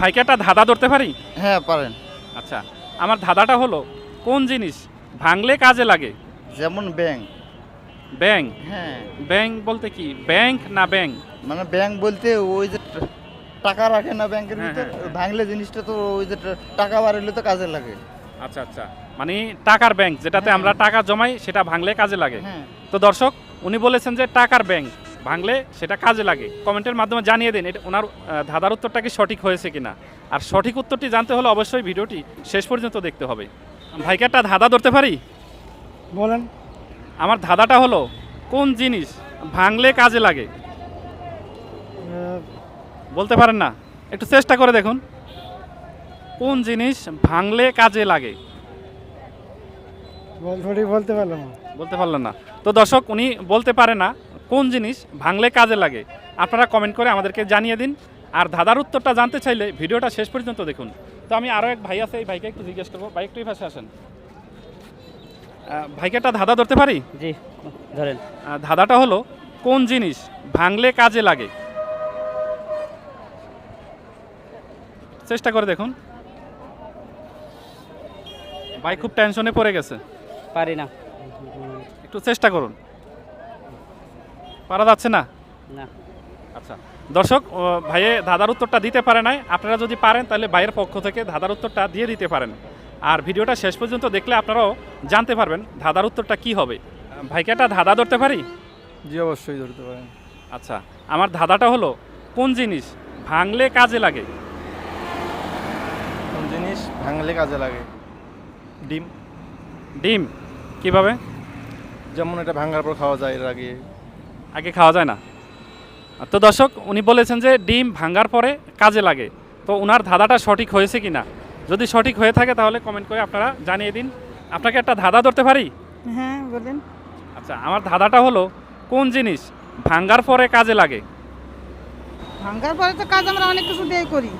ভাইকে একটা ধাঁধা ধরতে পারি? হ্যাঁ পারেন। আচ্ছা আমার ধাঁধাটা হলো কোন জিনিস ভাঙলে কাজে লাগে? যেমন ব্যাংক। ব্যাংক? হ্যাঁ। ব্যাংক বলতে কি? ব্যাংক না ব্যাংক? মানে ব্যাংক বলতে ওই যে টাকা রাখে না ব্যাংকের হ্যাঁ, ভিতর? হ্যাঁ। ভাঙলে জিনিসটা তো ওই যে টাকা বাড়াইলে তো কাজে লাগে। আচ্ছা আচ্ছা। মানে টাকার ব্যাংক যেটাতে হ্যাঁ। আমরা টাকা জমাই সেটা ভাঙলে কাজে লাগে। হ্যাঁ। তো দর্শক উনি বলেছেন যে টাকার ব্যাংক। ভাঙলে সেটা কাজে লাগে। কমেন্টের মাধ্যমে জানিয়ে দিন এটা ওনার ধাঁধার উত্তরটা কি সঠিক হয়েছে কিনা। আর সঠিক উত্তরটি জানতে হলে অবশ্যই ভিডিওটি শেষ পর্যন্ত দেখতে হবে। ভাইকে একটা ধাঁধা ধরতে পারি? বলেন। আমার ধাঁধাটা হলো কোন জিনিস ভাঙলে কাজে লাগে? বলতে পারেন না। একটু চেষ্টা করে দেখুন। কোন জিনিস ভাঙলে কাজে লাগে? বলতে পারলাম বলতে পারলেন না। তো দর্শক উনি বলতে পারে না কোন জিনিস ভাঙলে কাজে লাগে আপনারা কমেন্ট করে আমাদেরকে জানিয়ে দিন। আর ধাঁধার উত্তরটা জানতে চাইলে ভিডিওটা শেষ পর্যন্ত দেখুন। তো আমি আরও এক ভাই আছে এই ভাইকে একটু জিজ্ঞেস করব। ভাই একটু এই পাশে আসেন। ভাইকে একটা ধাঁধা ধরতে পারি? জি ধরেন। ধাঁধাটা হলো কোন জিনিস ভাঙলে কাজে লাগে? চেষ্টা করে দেখুন। ভাই খুব টেনশনে পড়ে গেছে। পারি না। একটু চেষ্টা করুন। পারা যাচ্ছে না? না। আচ্ছা। দর্শক ও, ভাইয়ে ধাঁধার উত্তরটা দিতে পারে নাই। আপনারা যদি পারেন তাহলে ভাইয়ের পক্ষ থেকে ধাঁধার উত্তরটা দিয়ে দিতে পারেন। আর ভিডিওটা শেষ পর্যন্ত দেখলে আপনারাও জানতে পারবেন ধাঁধার উত্তরটা কি হবে। ভাইকে একটা ধাঁধা ধরতে পারি? জি অবশ্যই ধরতে পারেন। আচ্ছা আমার ধাঁধাটা হলো কোন জিনিস ভাঙলে কাজে লাগে? কোন জিনিস ভাঙলে কাজে লাগে? ডিম। ডিম। কীভাবে? যেমন এটা ভাঙার পর খাওয়া যায় এর আগে। আগে খাওয়া যায় না। তো দর্শক উনি বলেছেন যে ডিম ভাঙ্গার পরে কাজে লাগে। তো ওনার ধাঁধাটা সঠিক হয়েছে কি না? যদি সঠিক হয়ে থাকে তাহলে কমেন্ট করে আপনারা জানিয়ে দিন। আপনাকে একটা ধাঁধা ধরতে পারি? হ্যাঁ বলেন। আচ্ছা আমার ধাঁধাটা হলো কোন জিনিস ভাঙ্গার পরে কাজে লাগে? ভাঙ্গার পরে তো কাজ আমরা অনেক কিছু দিয়ে করি।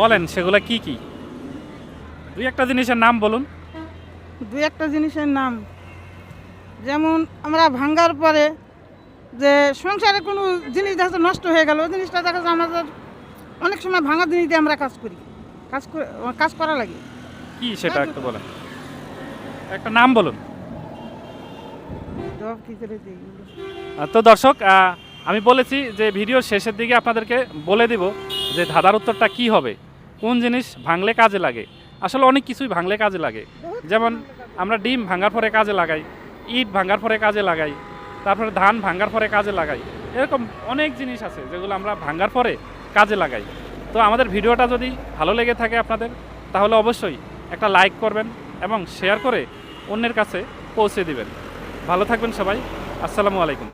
বলেন সেগুলো কি কি? দুই একটা জিনিসের নাম বলুন। দুই একটা জিনিসের নাম। যেমন আমরা ভাঙ্গার পরে যে সংসারে কোনো জিনিস দেখা নষ্ট হয়ে গেল ওই জিনিসটা দেখা যাচ্ছে আমাদের অনেক সময় ভাঙা জিনিস দিয়ে আমরা কাজ করি কাজ করে কাজ করা লাগে। কি সেটা একটু বলেন। একটা নাম বলুন। তো দর্শক আমি বলেছি যে ভিডিওর শেষের দিকে আপনাদেরকে বলে দিব যে ধাঁধার উত্তরটা কি হবে কোন জিনিস ভাঙলে কাজে লাগে। আসলে অনেক কিছুই ভাঙলে কাজে লাগে। যেমন আমরা ডিম ভাঙার পরে কাজে লাগাই ইট ভাঙার পরে কাজে লাগাই তারপরে ধান ভাঙ্গার পরে কাজে লাগাই। এরকম অনেক জিনিস আছে যেগুলো আমরা ভাঙ্গার পরে কাজে লাগাই। তো আমাদের ভিডিওটা যদি ভালো লেগে থাকে আপনাদের, তাহলে অবশ্যই একটা লাইক করবেন এবং শেয়ার করে অন্যের কাছে পৌঁছে দিবেন। ভালো থাকবেন সবাই। আসসালামু আলাইকুম।